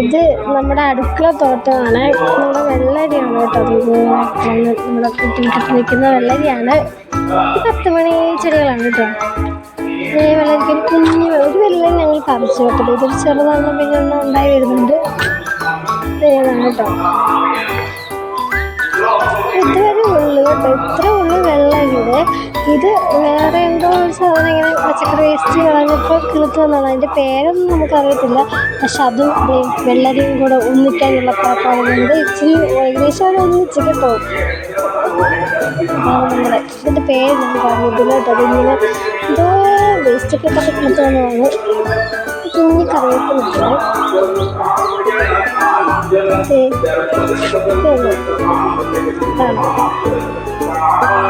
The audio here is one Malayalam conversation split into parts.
ഇത് നമ്മുടെ അടുക്കള തോട്ടമാണ്. നമ്മുടെ വെള്ളരിയാണ് കേട്ടോ നമ്മുടെ കുട്ടിയിട്ട് നിൽക്കുന്ന വെള്ളരിയാണ്. പത്ത് മണി ചെടികളാണ് കേട്ടോ. വെള്ളരിക്ക് ഒരു കുഞ്ഞു ഒരു വെള്ളം ഞങ്ങൾ പറിച്ചു കേട്ടത് ഇതൊരു ചെറുതാണ് പിന്നെ ഒന്നും ഉണ്ടായി വരുന്നുണ്ട്. ഇതാണ് കേട്ടോ. ഇതുവരെ ഉള്ളു കേട്ടോ. ഇത്ര ഉള്ളു വെള്ളരിയുടെ. ഇത് വേറെ എന്തോ ഒരു സാധനം ഇങ്ങനെ പച്ചക്കറി വേസ്റ്റ് കളഞ്ഞപ്പോൾ കിളുത്ത് അതിന്റെ പേരൊന്നും നമുക്കറിയത്തില്ല. പക്ഷെ അതും വെള്ളരിയും കൂടെ ഒന്നിക്കാനുള്ള പാപ്പാടുന്നുണ്ട് ഇച്ചിരി ഏകദേശം ഒരു ഒന്നിച്ച് കേട്ടോ നമ്മുടെ ഇതിന്റെ പേര് നമുക്ക് അറിയത്തില്ല കേട്ടോ അതിങ്ങനെ എന്തോ വേസ്റ്റൊക്കെ ഇട്ടിട്ട് കിളുത്ത് വന്നതാണ്. കുഞ്ഞി കറിവേപ്പ് നിൽക്കുന്നത് പിന്നെ ആ,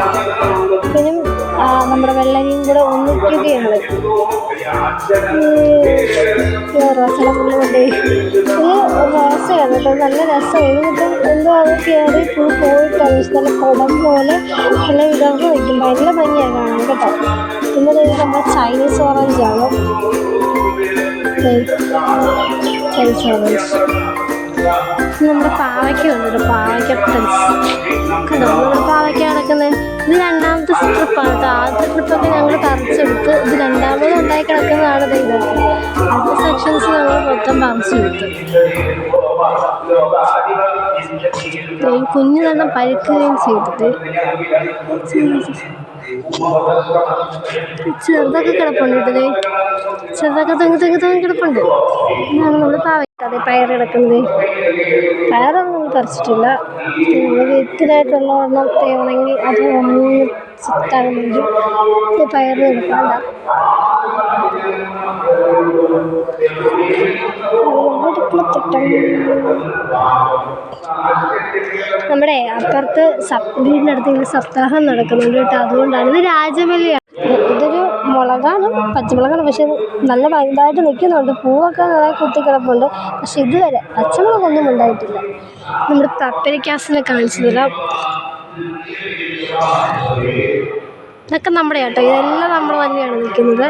നമ്മുടെ വെള്ളരിയും കൂടെ ഒന്നിക്കുകയാണ്. ഇത് റോസയാണ് കേട്ടോ നല്ല രസമായിരുന്നു ഇപ്പം എന്തോ അത് കയറി പൂ പോയിട്ടാണ് പക്ഷെ നല്ല കുടം പോലെ നല്ല വിടർന്ന് വയ്ക്കും ഭയങ്കര ഭംഗിയാണ് കാണാൻ കേട്ടോ. പിന്നെ നമ്മുടെ ചൈനീസ് ഓറഞ്ചാണ് ചൈനീസ് ഓറഞ്ച് നമ്മുടെ പാവയ്ക്ക കേട്ടോ പാവയ്ക്ക പ്രിൻസ് കണ്ടോ? നമ്മുടെ പാവയ്ക്ക കിടക്കുന്നത് ഇത് രണ്ടാമത്തെ ട്രിപ്പാണ് കേട്ടോ ആദ്യത്തെ ട്രിപ്പൊക്കെ ഞങ്ങൾ പറിച്ചെടുത്ത് ഇത് രണ്ടാമത് ഉണ്ടായി കിടക്കുന്നതാണ് ഇതൊക്കെ അടുത്ത സെക്ഷൻസ് ഞങ്ങൾ മൊത്തം പറിച്ചെടുത്തു കുഞ്ഞു തന്നെ പഴുക്കുകയും ചെയ്തിട്ട് ചെറുതൊക്കെ കിടപ്പുണ്ട് കേട്ടോ ദേ. ചെറുതൊക്കെ തെങ്ങ് തെങ്ങ് തെങ്ങ് കിടപ്പുണ്ട്. ഇതാണ് നമ്മൾ പാവയ്ക്കാതെ പയർ കിടക്കുന്നത്. പയറൊന്നും പറിച്ചിട്ടില്ല. വിത്തിനായിട്ടുള്ള ഒരെണ്ണം തേവണമെങ്കിൽ അത് ഉണങ്ങി സെറ്റാകുന്നുണ്ട് ഇത് പയർ എടുക്കാണ്ട നമ്മുടെ അപ്പുറത്ത് അടുത്ത് ഇങ്ങനെ സപ്താഹം നടക്കുന്നുണ്ട് കേട്ടോ. അതുകൊണ്ടാണ് ഇത് രാജമല്ലിയാണ് ഇതൊരു മുളകാണ് പച്ചമുളകാണ് പക്ഷേ നല്ല വലുതായിട്ട് നിൽക്കുന്നുണ്ട്. പൂവൊക്കെ നല്ല കുത്തിക്കിടപ്പുണ്ട് പക്ഷെ ഇതുവരെ പച്ചമുളകൊന്നും ഉണ്ടായിട്ടില്ല. നമ്മുടെ പപ്പരിക്കാസിനെ കാണിച്ചു തരാം ഇതൊക്കെ നമ്മുടെ കേട്ടോ ഇതെല്ലാം നമ്മൾ തന്നെയാണ് നിൽക്കുന്നത്.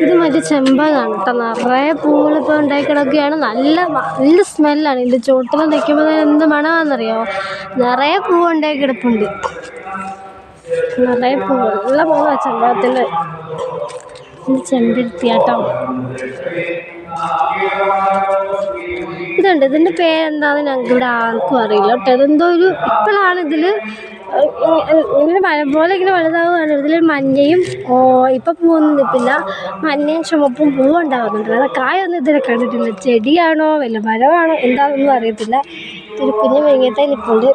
ഇത് മറ്റേ ചെമ്പകാണ് കേട്ടോ. നിറയെ പൂവുകൾ ഇപ്പോൾ ഉണ്ടായി കിടക്കുകയാണ് നല്ല നല്ല സ്മെല്ലാണ് ഇതിന്റെ ചോട്ടിൽ നിൽക്കുമ്പോൾ എന്ത് മണമാണെന്നറിയോ? നിറയെ പൂവ് ഉണ്ടായി കിടപ്പുണ്ട് നിറയെ പൂവ്. നല്ല പൂവാണ് ചെമ്പകത്തിന്റെ ഇത് ചെമ്പരുത്തിയാട്ടോ. ഇതുണ്ട്. ഇതിന്റെ പേരെന്താണെന്ന് ഞങ്ങൾക്ക് ഇവിടെ ആർക്കും അറിയില്ല. കേട്ടോ. ഇതെന്തോ ഒരു ഇപ്പോഴാണ് ഇതിൽ ഇങ്ങനെ മഴ പോലെ ഇങ്ങനെ വലുതാവുകയാണ്. ഇതിൽ മഞ്ഞയും ഓ ഇപ്പം പൂവൊന്നും നിൽപ്പില്ല മഞ്ഞയും ചുമപ്പും പൂവും ഉണ്ടാകുന്നുണ്ട് അത് കായൊന്നും ഇതിനെ കണ്ടിട്ടില്ല. ചെടിയാണോ വല്ല മരമാണോ എന്താണെന്നൊന്നും അറിയത്തില്ല. ഇതൊരു കുഞ്ഞു മെഴുങ്ങത്തെ നിൽപ്പുണ്ട്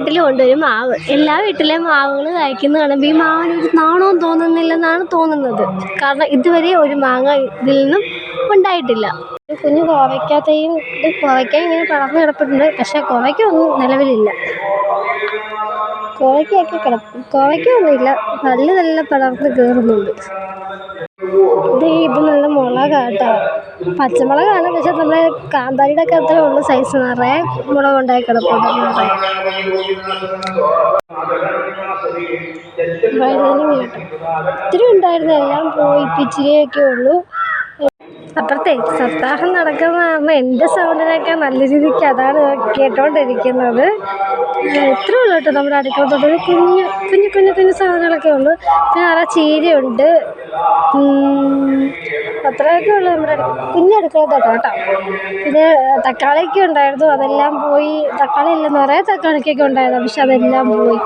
ഉണ്ട് ഒരു മാവ്. എല്ലാ വീട്ടിലെയും മാവുകൾ കായ്ക്കുന്ന കാണുമ്പോൾ ഈ മാവിന് ഒരു നാണവും തോന്നുന്നില്ലെന്നാണ് തോന്നുന്നത്. കാരണം ഇതുവരെ ഒരു മാങ്ങ ഇതിൽ നിന്നും ഉണ്ടായിട്ടില്ല. കുഞ്ഞു കോവയ്ക്കാത്തയും ഇത് കോവയ്ക്ക ഇങ്ങനെ പടർന്ന് കിടപ്പിട്ടുണ്ട് പക്ഷേ കോവയ്ക്ക ഒന്നും നിലവിലില്ല. കോവയ്ക്കൊക്കെ കിടപ്പ് കോവയ്ക്ക ഒന്നുമില്ല നല്ല നല്ല പടർന്ന് കയറുന്നുണ്ട്. ഇത് ഇത് നല്ല മുളകാട്ടോ. പച്ചമുളകാണ് പക്ഷെ നമ്മുടെ കാന്താരിയുടെ ഒക്കെ അത്രേ ഉള്ളൂ സൈസ് നിറയെ മുളക് ഉണ്ടായി കിടപ്പുണ്ട്. ഒത്തിരി ഉണ്ടായിരുന്നു എല്ലാം പോയി ഇച്ചിരിയൊക്കെ ഉള്ളൂ. അപ്പുറത്തെ സപ്താഹം നടക്കുന്നതാണ് എന്റെ സൗണ്ടിനൊക്കെ നല്ല രീതിക്ക് അതാണ് കേട്ടോണ്ടിരിക്കുന്നത്. ഇത്രേ ഉള്ളൂ കേട്ടോ നമ്മുടെ അടുക്കളത്തോട്ട്. ഒരു കുഞ്ഞു കുഞ്ഞു കുഞ്ഞു കുഞ്ഞു സാധനങ്ങളൊക്കെ ഉള്ളൂ. പിന്നെ നിറയെ ചീരയുണ്ട്. അത്രയൊക്കെ ഉള്ളൂ നമ്മുടെ കുഞ്ഞു അടുക്കളത്തോട്ടം കേട്ടോ. പിന്നെ തക്കാളിയൊക്കെ ഉണ്ടായിരുന്നു. അതെല്ലാം പോയി. തക്കാളി ഇല്ല നിറയെ തക്കാളിക്കൊക്കെ ഉണ്ടായിരുന്നു. പക്ഷെ അതെല്ലാം പോയി.